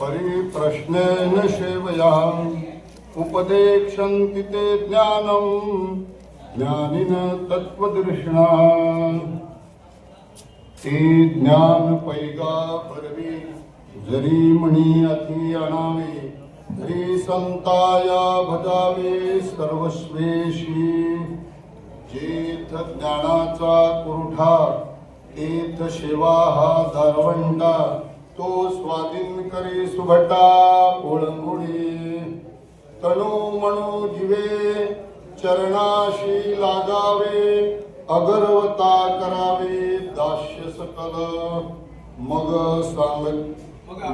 परिप्रश्नेन सेवया उपदेक्षन्ति ते ज्ञानम् ज्ञानिन तत्त्वदृष्णा। ते ज्ञान पैगा परवी। जरी म्हणी अति आणावे तरी संताया भजावे सर्वस्वेशी जेथ ज्ञानाचा कुरुठा। तेथ सेवा हा दारवंडा तो स्वाधीन करे सुभटा ओळंगुडी तनु मनो जिवे चरणाशी लागावे अगरवता करावे दास्य सकल. मग सांग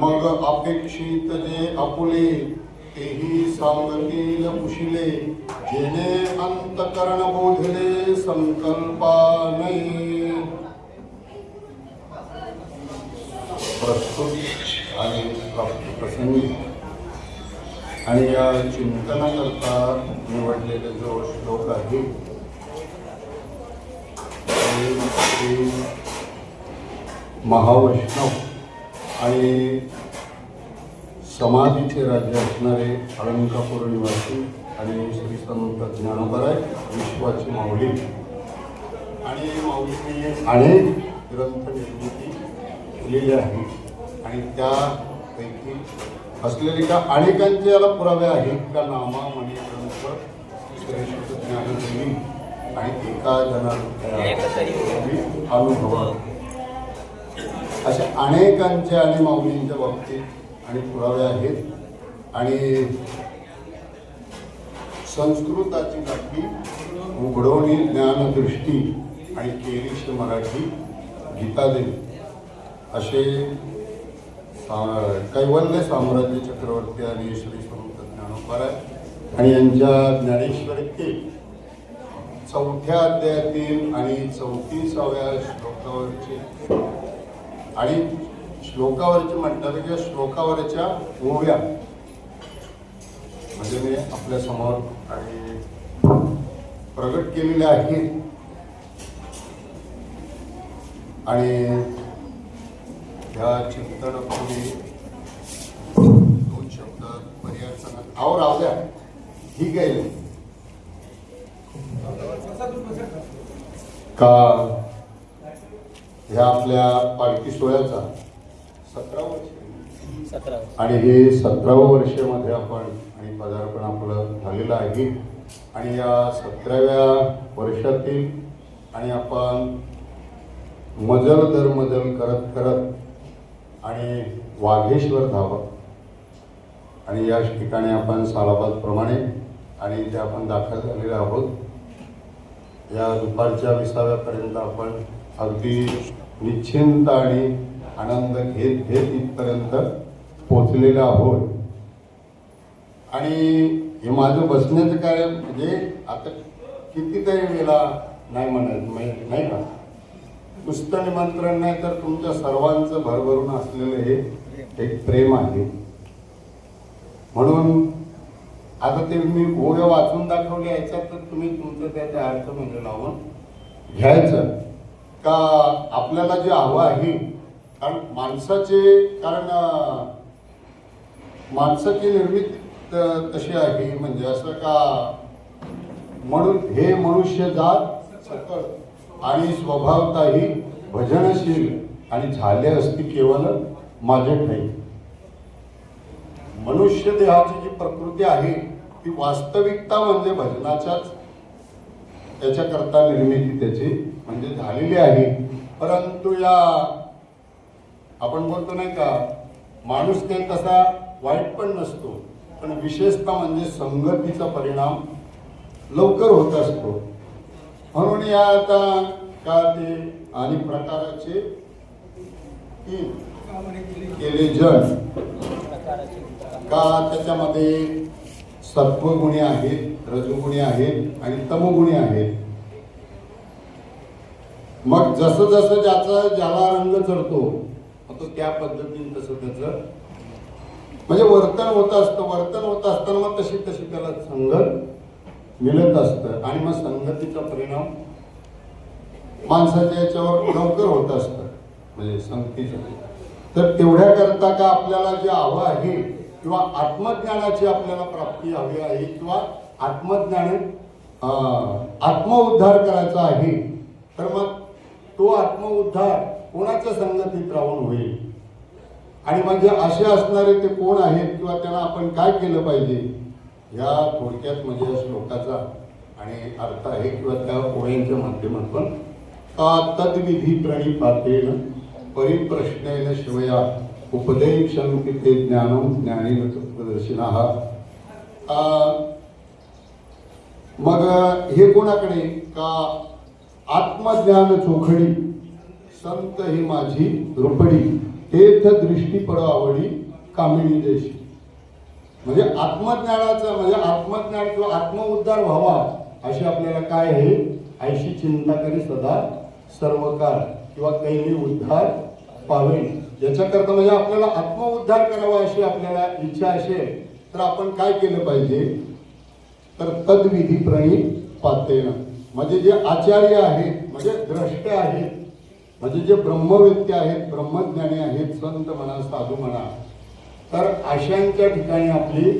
मग अपेक्षित जे आपुले तेही सांगतील कुशिले जेणे अंतकरण बोधले संकल्पाने प्रस्तुत आणि प्राप्त प्रसंगी आणि या चिंतनाकरता निवडलेला जो श्लोक आहे श्री महावैष्णव आणि समाधीचे राज्य असणारे अलंकापूर निवासी आणि श्री संत ज्ञानोबराय विश्वाची माऊली. आणि माऊलीने अनेक ग्रंथ निर्मिती केलेली आहे. आणि त्यापैकी असलेली का अनेकांचे याला पुरावे आहेत. का नामा मणी ग्रंथ श्रेष्ठ ज्ञानदेवी आणि एका जनार्दन अनुभव. अशा अनेकांच्या आणि माऊलींच्या बाबतीत आणि पुरावे आहेत. आणि संस्कृताची गाठी उघडवणी ज्ञानदृष्टी आणि केरिष्ट मराठी गीतादेवी असे कैवल्य साम्राज्य चक्रवर्ती आणि श्री संत ज्ञानोबाराय आणि यांच्या ज्ञानेश्वरी चौथ्या अध्यायातील आणि चौतीसाव्या श्लोकावरचे आणि श्लोकावरचे किंवा श्लोकावरच्या ओव्या म्हणजे मी आपल्यासमोर आणि प्रगट केलेल्या आहेत. आणि ह्या चिंतनापूर्वी दोन शब्द पर्याय सांगत आवर आवल्या ठीक आहे. का? ह्या आपल्या पालखी सोहळ्याचा सतरा वर्ष आणि हे सतरावं वर्षामध्ये आपण आणि पदार्पण आपलं झालेलं आहे. आणि या सतराव्या वर्षातील आणि आपण मजल दर मजल करत करत आणि वाघेश्वर धावा. आणि या ठिकाणी आपण सालाबादप्रमाणे आणि इथे आपण दाखल झालेले आहोत. या दुपारच्या विसाव्यापर्यंत आपण अगदी निश्चिंत आणि आनंद घेत घेत इथपर्यंत पोचलेलो आहोत. आणि हे माझं बसण्याचं कार्य म्हणजे आता कितीतरी वेळा नाही म्हणत नाही का? नुसतं निमंत्रण नाही तर तुमच्या सर्वांचं भरभरून असलेलं हे एक प्रेम आहे. म्हणून आता ते मी ओव्या वाचून दाखवले याच्यात तर तुम्ही तुमचं त्याच्या अर्थ म्हणजे लावून घ्यायचं. का आपल्याला जे हवं आहे कारण माणसाचे कारण माणसाची निर्मिती तशी आहे म्हणजे असं का म्हणून हे मनुष्य जात सकळ आणि स्वभावताही भजनशील आणि झाले असती केवळ माझे ठाई. मनुष्य देहाची जी प्रकृती आहे ती वास्तविकता म्हणजे भजनाच्याच त्याच्याकरता निर्मिती त्याची म्हणजे झालेली आहे. परंतु या आपण बोलतो नाही का माणूस काही तसा वाईट पण नसतो पण विशेषतः म्हणजे संगतीचा परिणाम लवकर होत असतो. म्हणून या आता का ते आणि प्रकाराचे केले जण का त्याच्यामध्ये सत्वगुणी आहेत रजोगुणी आहेत आणि तमगुणी आहेत. मग जसं जसं ज्याचा ज्याला रंग चढतो मग तो त्या पद्धतीने तसं त्याचं म्हणजे वर्तन होत असतं वर्तन होत असताना मग तशी तशी त्याला संगत मिळत असतं आणि मग संगतीचा परिणाम माणसाच्या याच्यावर लवकर होत असतं. म्हणजे संगतीचा. तर तेवढ्या करता का आपल्याला जे हवं आहे किंवा आत्मज्ञानाची आपल्याला प्राप्ती हवी आहे किंवा आत्मज्ञान आत्मउद्धार करायचा आहे तर मग तो आत्मउद्धार कोणाच्या संगतीत राहून होईल? आणि म्हणजे असे असणारे ते कोण आहेत किंवा त्यांना आपण काय केलं पाहिजे? या थोडक्यात म्हणजे या श्लोकाचा आणि अर्थ आहे किंवा त्या ओळींच्या माध्यमातून का तद्विधी प्रणिपातेन परिप्रश्नेन शिवया की ते ज्ञान ज्ञानी तत्वदर्शिनः मग हे कोणाकडे? का आत्मज्ञान चोखडी संत ही माझी रुपडी तेथ दृष्टी पड आवडी कामिनी देशी। म्हणजे आत्मज्ञानाचं म्हणजे आत्मज्ञान किंवा आत्मउद्धार व्हावा अशी आपल्याला काय आहे? ऐशी चिंता करी सदा सर्व काळ किंवा कैली उद्धार पावे याच्याकरता म्हणजे आपल्याला आत्मउद्धार करावा अशी आपल्याला इच्छा असेल तर आपण काय केलं पाहिजे? तर तद्विधी प्रणित पातेन. म्हणजे जे आचार्य आहेत म्हणजे द्रष्टे आहेत म्हणजे जे ब्रह्मवेत्ते आहेत ब्रह्मज्ञानी आहेत संत म्हणा साधू म्हणा तर अशांच्या ठिकाणी आपली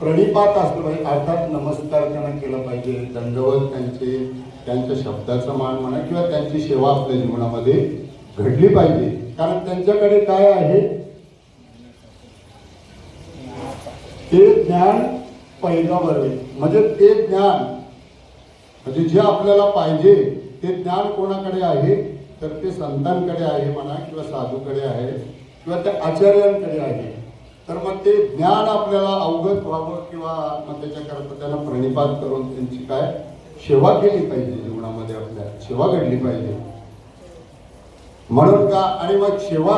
प्रणिपात असलं पाहिजे म्हणजे अर्थात नमस्कार त्यांना केला पाहिजे. दंडवत त्यांचे त्यांच्या शब्दाचा मान म्हणा किंवा त्यांची सेवा आपल्या जीवनामध्ये घडली पाहिजे. कारण त्यांच्याकडे काय आहे? ते ज्ञान पैगावर म्हणजे ते ज्ञान म्हणजे जे आपल्याला पाहिजे ते ज्ञान कोणाकडे आहे? तर ते संतांकडे आहे म्हणा किंवा साधूकडे आहे. किंवा त्या आचार्यांकडे आहे तर मग ते ज्ञान आपल्याला अवगत व्हावं किंवा मग त्याच्याकरता त्यांना प्रणिपात करून त्यांची काय सेवा केली पाहिजे जीवनामध्ये आपल्या सेवा घडली पाहिजे. म्हणून का आणि मग सेवा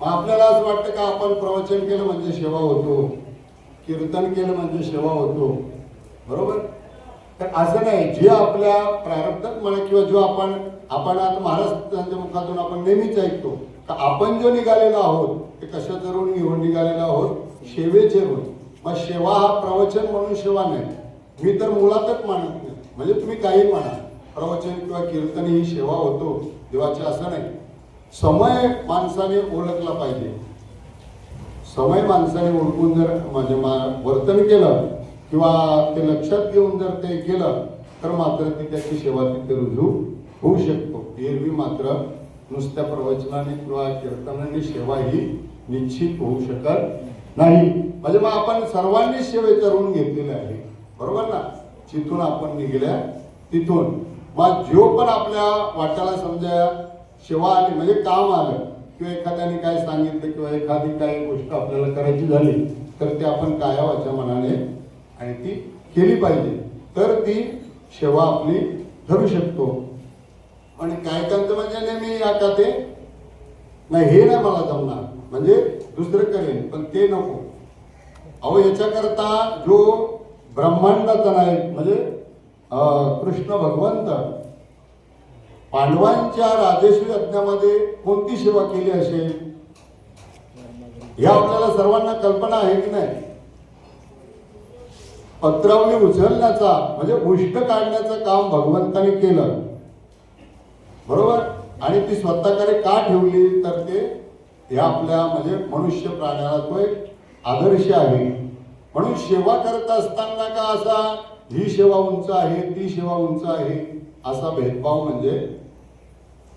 मग आपल्याला असं वाटतं का आपण प्रवचन केलं म्हणजे सेवा होतो कीर्तन केलं म्हणजे सेवा होतो बरोबर? तर असं नाही जे आपल्या प्रारब्धात म्हणा किंवा जो आपण आपण आता महाराष्ट्रांच्या मुखातून आपण नेहमीच ऐकतो तर आपण जो निघालेलो आहोत ते कशाचं ऋण घेऊन निघालेलो आहोत? सेवेचे ऋण मग सेवा हा प्रवचन म्हणून सेवा नाही. मी तर मुळातच मानत नाही. म्हणजे तुम्ही काही म्हणा. प्रवचन किंवा कीर्तन ही सेवा होतो. देवाचे असं नाही. समय माणसाने ओळखला पाहिजे. समय माणसाने ओळखून जर म्हणजे मा- वर्तन केलं किंवा ते लक्षात घेऊन जर ते केलं तर मात्र ती त्याची सेवा तिथे रुजू होऊ शकतो. एरवी मात्र नुसत्या प्रवचनाने किंवा कीर्तनाने सेवा ही निश्चित होऊ शकत नाही. म्हणजे मग आपण सर्वांनी सेवेचा करून घेतलेले आहे. बरोबर ना? जिथून आपण निघल्या तिथून. मग जो पण आपल्या वाट्याला समजा सेवा आली म्हणजे काम आलं किंवा एखाद्याने काय सांगितलं किंवा एखादी काय गोष्ट आपल्याला करायची झाली तर ते आपण कायावाच्या मनाने आणि ती केली पाहिजे. तर ती सेवा आपली ठरू शकतो. आणि काय करतं म्हणजे नेहमी या का ते नाही हे नाही मला जमणार. म्हणजे दुसरं करेन पण ते नको. अहो याच्याकरता जो ब्रह्मांडाचा नायक म्हणजे कृष्ण भगवंत पांडवांच्या राजेश्री यज्ञामध्ये कोणती सेवा केली असेल? हे आपल्याला सर्वांना कल्पना आहे की नाही? पत्रावली उचलण्याचा म्हणजे उष्ट काढण्याचं काम भगवंताने केलं. बरोबर? आणि ती स्वतःकडे का ठेवली? तर ते हे आपल्या म्हणजे मनुष्य प्राण्याला तो एक आदर्श आहे. म्हणून सेवा करत असताना का असा ही सेवा उंच आहे ती सेवा उंच आहे असा भेदभाव म्हणजे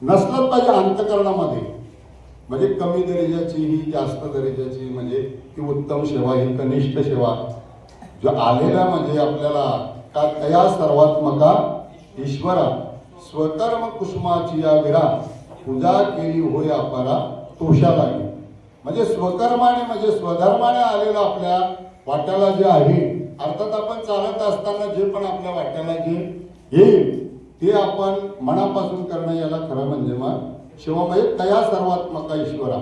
नसलंच पाहिजे अंतकरणामध्ये. म्हणजे कमी दर्जाची ही जास्त दर्जाची म्हणजे ती उत्तम सेवा ही कनिष्ठ सेवा. जो आलेला म्हणजे आपल्याला का तया सर्वात्मका ईश्वरा. स्वकर्म कुसुमाची या विरा पूजा केली होय अपारा तोषा लागली म्हणजे स्वकर्माने म्हणजे स्वधर्माने आलेलं आपल्या वाट्याला जे आहे अर्थात आपण चालत असताना जे पण आपल्या वाट्याला जे येईल ते आपण मनापासून करणं याला खरं म्हणजे मग शिवा म्हणजे तया सर्वात्मका ईश्वरा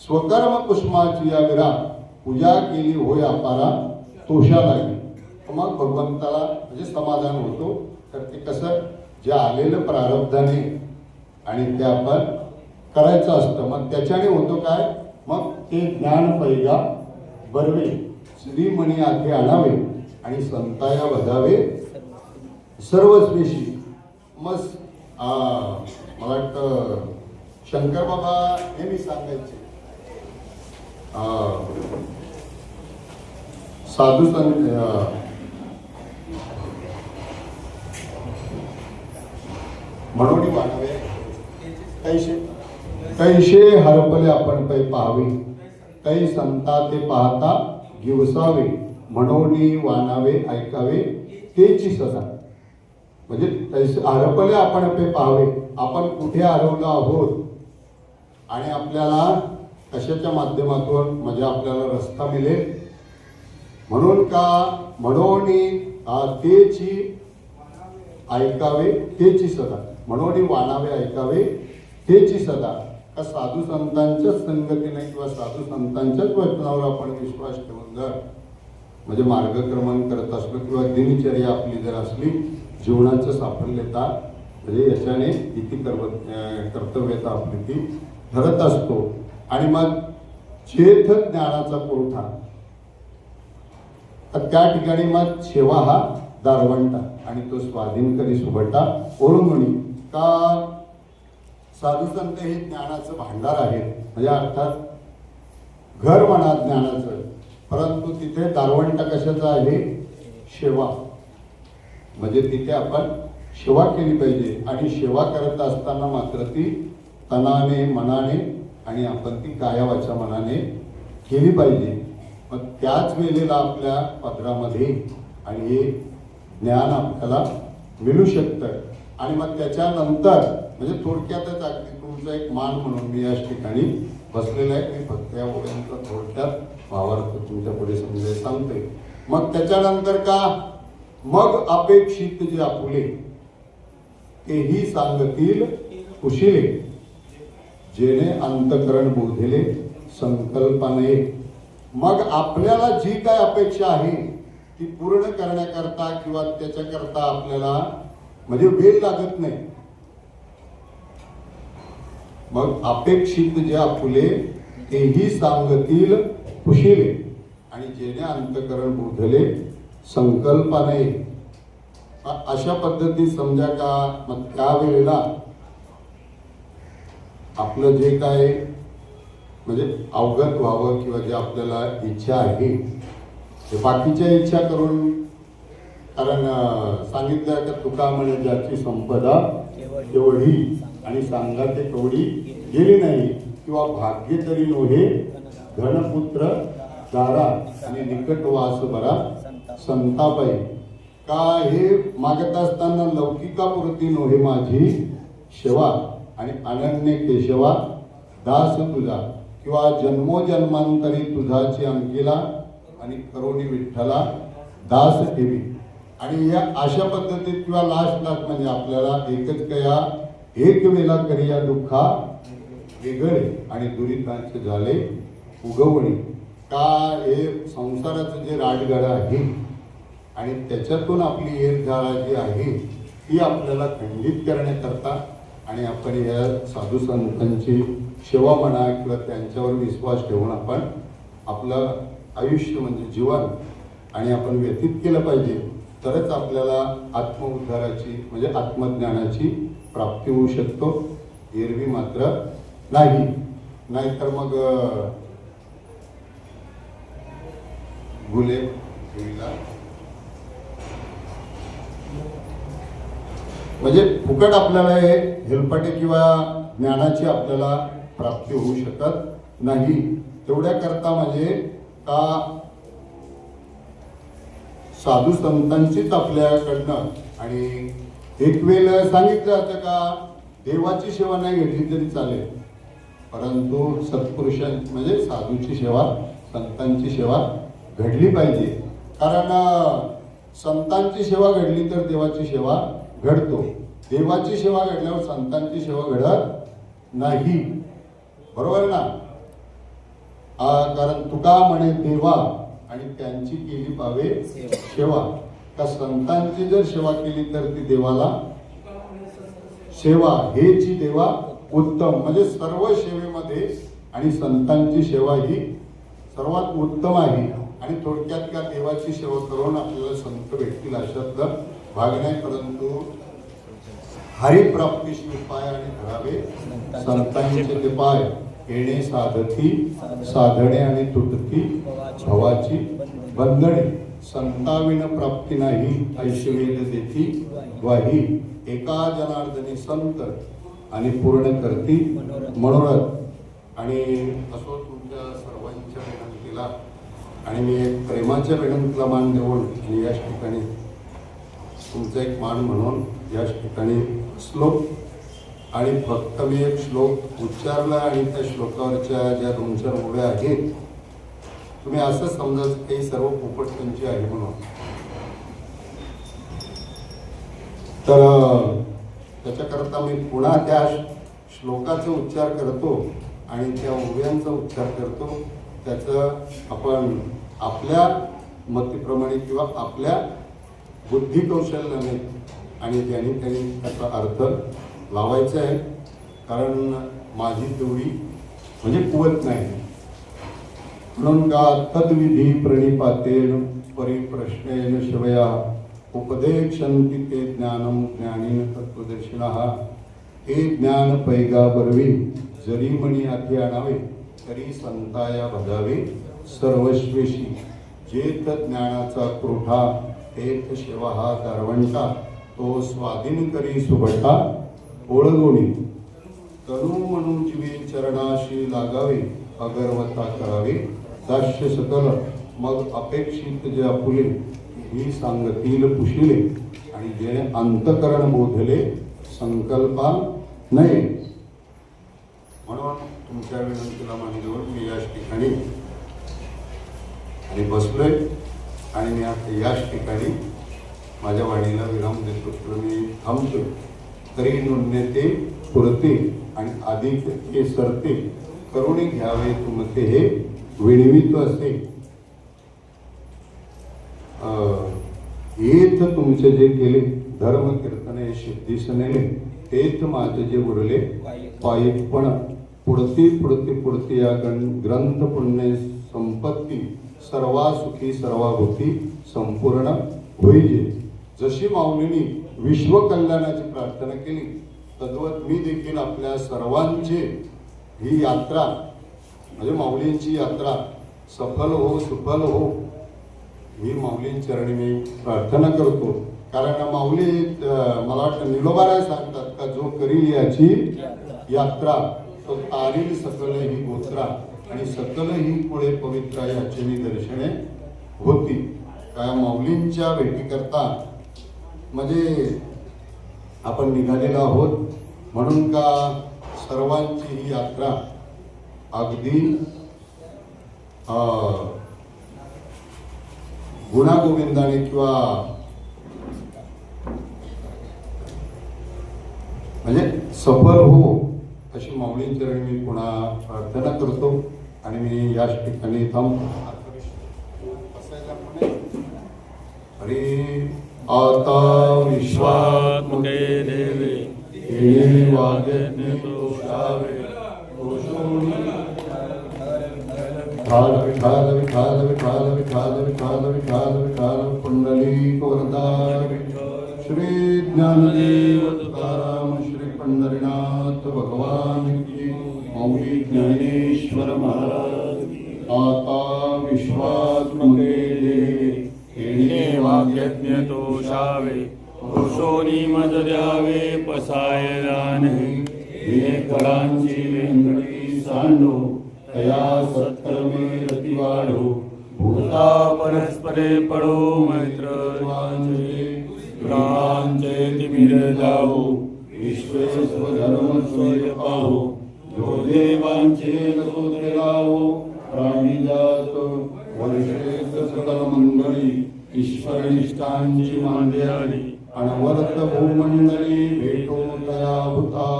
स्वकर्म कुसुमाची या विरा पूजा केली होय अपारा तोषा लागली मग भगवंताला म्हणजे समाधान होतो. तर ते कसं जे आलेलं प्रारब्धाने आणि ते आपण करायचं असतं मग त्याच्याने होतो काय? मग ते ज्ञान पैगा बरवे श्रीमणी आखे आणावे आणि संताया बधावे. सर्व स्पेशी मग मला वाटतं शंकर बाबा नेहमी सांगायचे. अं, साधू संत म्हणून वाढवे. कैसे कैसे हरपले आपण पै पाहावे. कै संता ते पाहता दिवसावे म्हणून वाणावे ऐकावे. तेची सदा. म्हणजे कैसे हरपले आपण पे पाहावे. आपण कुठे हरवलो आहोत? आणि आपल्याला कशाच्या माध्यमातून म्हणजे आपल्याला रस्ता मिळेल? म्हणून का म्हणून तेची ऐकावे तेची सदा. म्हणून वाणावे ऐकावे. तेची सदा. का साधू संतांच्याच संगतीने किंवा साधू संतांच्याच वचनावर आपण विश्वास ठेवून जर म्हणजे मार्गक्रमण करत असलो किंवा दिनचर्या आपली जर असली जीवनाचं साफल्यता म्हणजे याच्याने किती कर्व कर्तव्यता आपली ती ठरत असतो. आणि मग चेथ ज्ञानाचा पुरवठा. तर त्या ठिकाणी मग सेवा हा दारवंटा आणि तो स्वाधीन करी सुभटा ओळंगणी का साधू संत हे ज्ञानाचं भांडार आहे. म्हणजे अर्थात घर म्हणा ज्ञानाचं. परंतु तिथे दारवंट कशाचं आहे? सेवा म्हणजे तिथे आपण सेवा केली पाहिजे. आणि सेवा करत असताना मात्र ती तनाने मनाने आणि आपण ती कायावाच्या मनाने केली पाहिजे. मग त्याच वेळेला आपल्या पत्रामध्ये आणि हे ज्ञान आपल्याला मिळू शकतं. आणि मग त्याच्यानंतर म्हणजे थोडक्यातच अगदी तुमचा एक मान म्हणून मी याच ठिकाणी बसलेला आहे. मी फक्त या ओळींचा थोडक्यात भावार्थ तुमच्यापुढे समजाय सांगते मग त्याच्यानंतर का? मग अपेक्षित जे आपुले तेही सांगतील कुशिले जेणे अंतकरण बोधिले संकल्पने. मग आपल्याला जी काय अपेक्षा आहे ती पूर्ण करण्याकरता किंवा त्याच्याकरता आपल्याला म्हणजे वेळ लागत नाही. मग अपेक्षित जे फुले तेही सांगतील कुशिले. आणि जेणे अंतकरण बोधले संकल्पाने. अशा पद्धतीत समजा का? मग त्या वेळेला आपलं जे काय म्हणजे अवगत व्हावं किंवा जे आपल्याला इच्छा आहे ते बाकीच्या इच्छा करून कारण सांगितलं तर तुका म्हणे ज्याची संपदा तेवढी आणि सांगा ते तेवढी गेली नाही किंवा भाग्य तरी नोहे घनपुत्र दारा आणि निकटवास बरा आहे का हे मागत असताना लौकिकापुरती नोहे माझी शेवा आणि अनन्य केशवा दास तुझा किंवा जन्मोजन्मांतरी तुझाची अंकिला आणि करोनी विठ्ठला दास ठेवी. आणि या अशा पद्धतीत किंवा लास्ट लास्ट म्हणजे आपल्याला एकच कया एक वेळा करिया दुःखा वेगळे आणि दुरितांचे झाले उगवणे. का हे संसाराचं जे राजगाडं आहे आणि त्याच्यातून आपली एक झाडा जी आहे ती आपल्याला खंडित करण्याकरता आणि आपण या साधू संतांची सेवा म्हणा किंवा त्यांच्यावर विश्वास ठेवून आपण आपलं आयुष्य म्हणजे जीवन आणि आपण व्यतीत केलं पाहिजे. तरच आपल्याला आत्मउद्धाराची म्हणजे आत्मज्ञानाची प्राप्ती होऊ शकतो. एरवी मात्र नाही. नाहीतर मग गुले म्हणजे फुकट आपल्याला हे हेलपाटे किंवा ज्ञानाची आपल्याला प्राप्ती होऊ शकत नाही. तेवढ्या करता म्हणजे का साधू संतांचीच आपल्याकडनं. आणि एक वेळ सांगितलं जातं का देवाची सेवा नाही घेतली तरी चालेल. परंतु सत्पुरुषां म्हणजे साधूची सेवा संतांची सेवा घडली पाहिजे. कारण संतांची सेवा घडली तर देवाची सेवा घडतो. देवाची सेवा घडल्यावर संतांची सेवा घडत नाही. बरोबर ना? कारण तुका म्हणे देवा आणि त्यांची केली पावे सेवा. का संतांची जर सेवा केली तर ती देवाला सेवा. हेची देवा उत्तम. म्हणजे सर्व सेवेमध्ये आणि संतांची सेवा ही सर्वात उत्तम आहे. आणि थोडक्यात का देवाची सेवा करून आपल्याला संत भेटतील अशातलं भाग नाही. परंतु हरिप्राप्तीशी उपाय आणि धरावे. संतांचे ते पाय येणे साधती साधणे आणि तुटती भवाची बंधने संताविन प्राप्ती नाही ऐश्वेद देती वाही एका जनार्दनी संत आणि पूर्ण करती मनोरथ. आणि असो तुमच्या सर्वांच्या विनंतीला आणि मी एक प्रेमाच्या विनंतीला मान देऊन आणि याच ठिकाणी तुमचा एक मान म्हणून याच ठिकाणी श्लोक आणि फक्त मी एक श्लोक उच्चारला आणि त्या श्लोकावरच्या ज्या दोन चार ओळ्या आहेत तुम्ही असं समजा की सर्व पोपट त्यांची आहे म्हणून. तर त्याच्याकरता मी पुन्हा त्या श्लोकाचा उच्चार करतो आणि त्या ओव्यांचा उच्चार करतो. त्याचं आपण आपल्या मतीप्रमाणे किंवा आपल्या बुद्धिकौशल्याने आणि ज्याने त्यांनी त्याचा अर्थ लावायचं आहे कारण माझी तेवढी म्हणजे कुवत नाही. म्हणून का तद्विधी प्रणिपातेन परिप्रश्नेन शिवया उपदेशंती ते ज्ञानम ज्ञानीन तत्वदर्शिना हे ज्ञान पैगा बरवी जरी मणी आधी आणावे तरी संताया भजावे सर्वस्वेशी जेथ ज्ञानाचा क्रोठा तेथ शिवा हा दारवंटा तो स्वाधीन करी सुभटा. ओळगुणी तनु म्हणून जीवे चरणाशी लागावे अगरवता करावे दास्य सकल मग अपेक्षित जे आपुले ही सांगतील पुशिले आणि जेणे अंतकरण बोधले संकल्पा नये. म्हणून तुमच्या विनंतीला मान देऊन मी याच ठिकाणी आणि बसलोय. आणि मी आता याच ठिकाणी माझ्या वाणीला विराम देतो. तर मी थांबतोय. तरी नुन्यते पुरते आणि अधिक ते सरते. करुणी घ्यावे तुमचे हे विणवित असे. अं, हेच तुमचे जे केले धर्म कीर्तने सिद्धीस नेले तेच माझे जे उरले पायीपण पुढती पुढती पुढती या ग्रंथ पुण्य संपत्ती सर्वा सुखी सर्वाभूती संपूर्ण होईजे जशी माऊलीनी विश्व कल्याणाची प्रार्थना केली. तद्वत मी देखील आपल्या सर्वांची ही यात्रा म्हणजे माऊलींची यात्रा सफल हो सुफल हो ही माऊलींचरणी मी प्रार्थना करतो. कारण माऊली मला वाटतं निलोबाराय सांगतात का जो करील याची यात्रा तो तारील सकल ही गोत्रा आणि सकल ही पुढे पवित्र याची मी दर्शने होती. काय माऊलींच्या भेटीकरता म्हणजे आपण निघालेलो आहोत. म्हणून का सर्वांची ही यात्रा अगदी गुणागोविंदाने किंवा म्हणजे सफल हो अशी माऊली चरणी मी पुन्हा प्रार्थना करतो आणि मी याच ठिकाणी थांबतो. अरे आता विश्वात्मके देवे येणे वागणे तोषावे विठाल विठाल विठाल विठाल विठाल विठाल विठाल विठाल पुंडलिक वरदाय सोनी मज द्यावे पसायदाने हे कळांची वेंगडी सांडो तया सत्कर्मे रती वाढो. भूता परस्परे पडो मैत्र ग्रांचे तिमिर जाओ विश्वे धर्म स्वय पाहो जो देवांचे नको लावो. प्राणी जात वर्षेत सकल मंडळी ईश्वर निष्ठांची मांडे आली. अनवरत भूमंडली भेटो तया भूता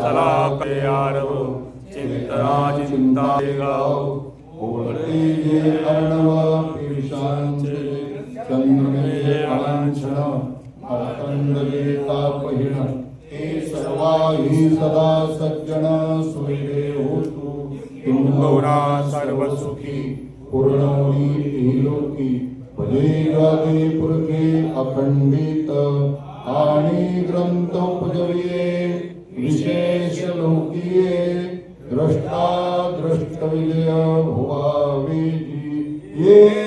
चला कयारव चिंतनाची चिंता गाव ओळते जे अर्णव पिशांचे चंद्रमे अलांछन अखंडले तापहिण हे सर्वाही सदा सज्जन सुविधे होतु। तुम गौरा सर्वसुखी पूर्णमयी लोकी भजे पुरखे अखंडित आणि ग्रंथोपजविये विशेष लोकीये द्रष्टा द्रष्टविजय भुवावी ये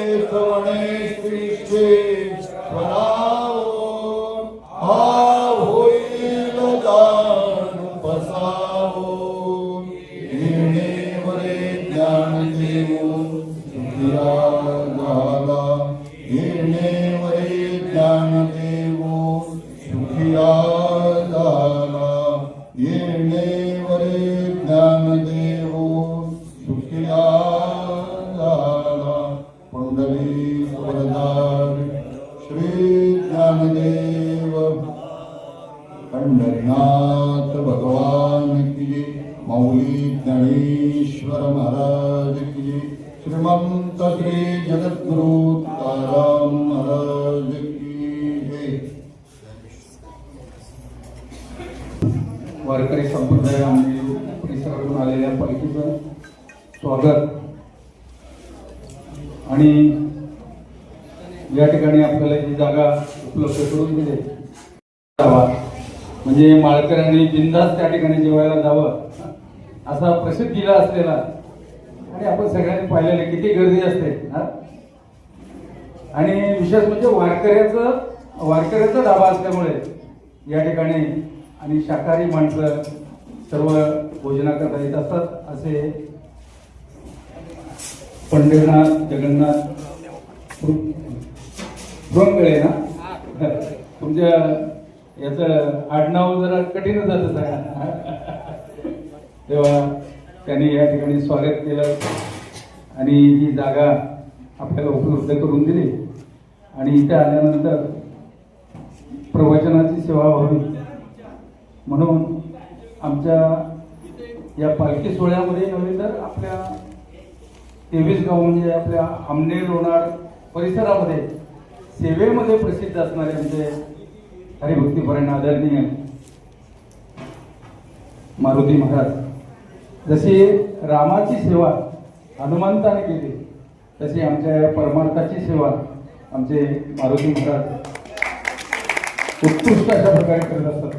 वारकरी संप्रदाय आणि परिसरातून आलेल्या पालखीचं स्वागत. आणि या ठिकाणी आपल्याला जी जागा उपलब्ध करून दिली. म्हणजे माळकऱ्यांनी बिंदास त्या ठिकाणी जेवायला जावं असा प्रसिद्धीला असलेला. आणि आपण सगळ्यांनी पाहिलेलं किती गर्दी असते हा? आणि विशेष म्हणजे वारकऱ्याचं वारकऱ्याचा डाबा असल्यामुळे या ठिकाणी आणि शाकाहारी माणसं सर्व भोजनाकरता येत असतात असे पंढरनाथ जगन्नाथ रोंगळे ना? तुमच्या याचं आडनाव जरा कठीणच जातं सगळ्यांना तेव्हा त्यांनी या ठिकाणी स्वागत केलं आणि ही जागा आपल्याला उपलब्ध करून दिली. आणि इथे आल्यानंतर प्रवचनाची सेवा व्हावी. म्हणून आमच्या या पालखी सोहळ्यामध्ये नव्हे तर आपल्या तेवीस गाव म्हणजे आपल्या आमने लोणार परिसरामध्ये सेवेमध्ये प्रसिद्ध असणारे आमचे हरिभक्तीपरायण आदरणीय मारुती महाराज. जशी रामाची सेवा हनुमंताने केली तशी आमच्या परमार्थाची सेवा आमचे मारुती महाराज उत्कृष्ट अशा प्रकारे करत असतात.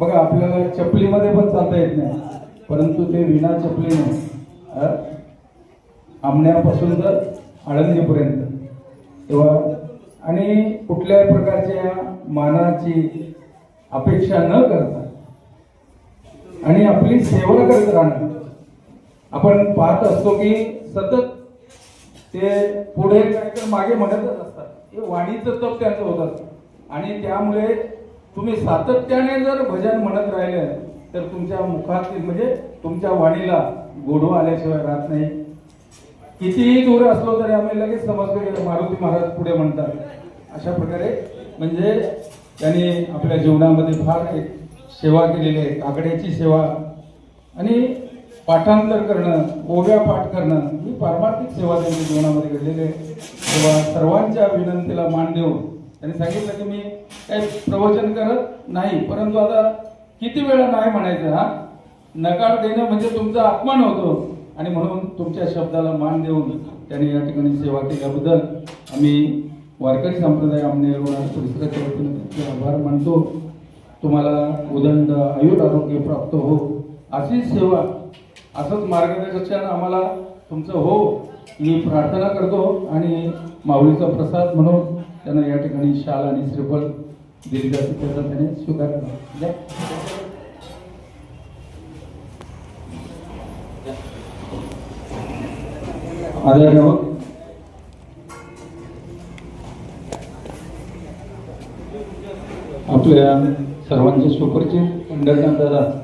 बघा आपल्याला चपलीमध्ये पण चालता येत नाही. परंतु ते विना चपलीने आमण्यापासून तर आळंदीपर्यंत. तेव्हा आणि कुठल्याही प्रकारच्या मानाची अपेक्षा न करता आणि आपली सेवा करत राहणं आपण पाहत असतो की सतत ते पुढे काय तर मागे म्हणतच असतात. हे वाणीचं तप त्यांचं होत असतं. आणि त्यामुळे तुम्ही सातत्याने जर भजन म्हणत राहिले तर तुमच्या मुखातील म्हणजे तुमच्या वाणीला गोडवा आल्याशिवाय राहत नाही. कितीही दूर असलो तरी आम्ही लगेच समजलं गेलं मारुती महाराज पुढे म्हणतात. अशा प्रकारे म्हणजे त्यांनी आपल्या जीवनामध्ये फार एक सेवा केलेली आहे. कागड्याची सेवा आणि पाठांतर करणं ओव्या पाठ करणं ही पारमार्थिक सेवा त्यांच्या जीवनामध्ये घडलेली आहे. तेव्हा सर्वांच्या विनंतीला मान देऊन त्यांनी सांगितलं की मी काही प्रवचन करत नाही. परंतु आता किती वेळा नाही म्हणायचं हा? नकार देणं म्हणजे तुमचा अपमान होतो. आणि म्हणून तुमच्या शब्दाला मान देऊन त्यांनी या ठिकाणी सेवा केल्याबद्दल आम्ही वारकरी संप्रदाय आमने परिसराच्या वतीने त्यांचे आभार मानतो. तुम्हाला उदंड आयुर आरोग्य प्राप्त हो. अशीच सेवा असंच मार्गदर्शन आम्हाला तुमचं हो. मी प्रार्थना करतो आणि माऊलीचा प्रसाद म्हणून त्यांना या ठिकाणी शाल आणि श्रीफळ जाते त्याचा त्याने. आदरणीय आपल्या सर्वांचे सुपरिचित पंढरनाथ दादा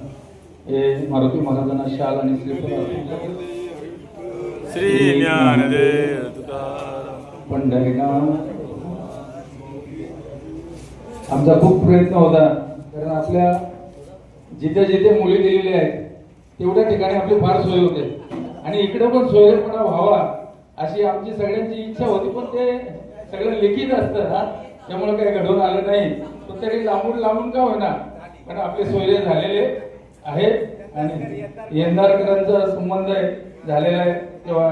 हे मारुती महाराजांना शाल आणि. श्री पंढरीनाथ आमचा खूप प्रयत्न होता. कारण आपल्या जिथे जिथे मुली दिलेल्या आहेत तेवढ्या ठिकाणी आपली फार सोय होते. आणि इकडे पण सोयीपणा व्हावा अशी आमची सगळ्यांची इच्छा होती पण ते सगळं लिखित असतं हा. त्यामुळे काही घडवून आलं नाही. पण तरी लांबून लांबून का होईना पण आपले सोयरे झालेले आहेत. आणि यंदारकरांचा संबंध आहे झालेला आहे. तेव्हा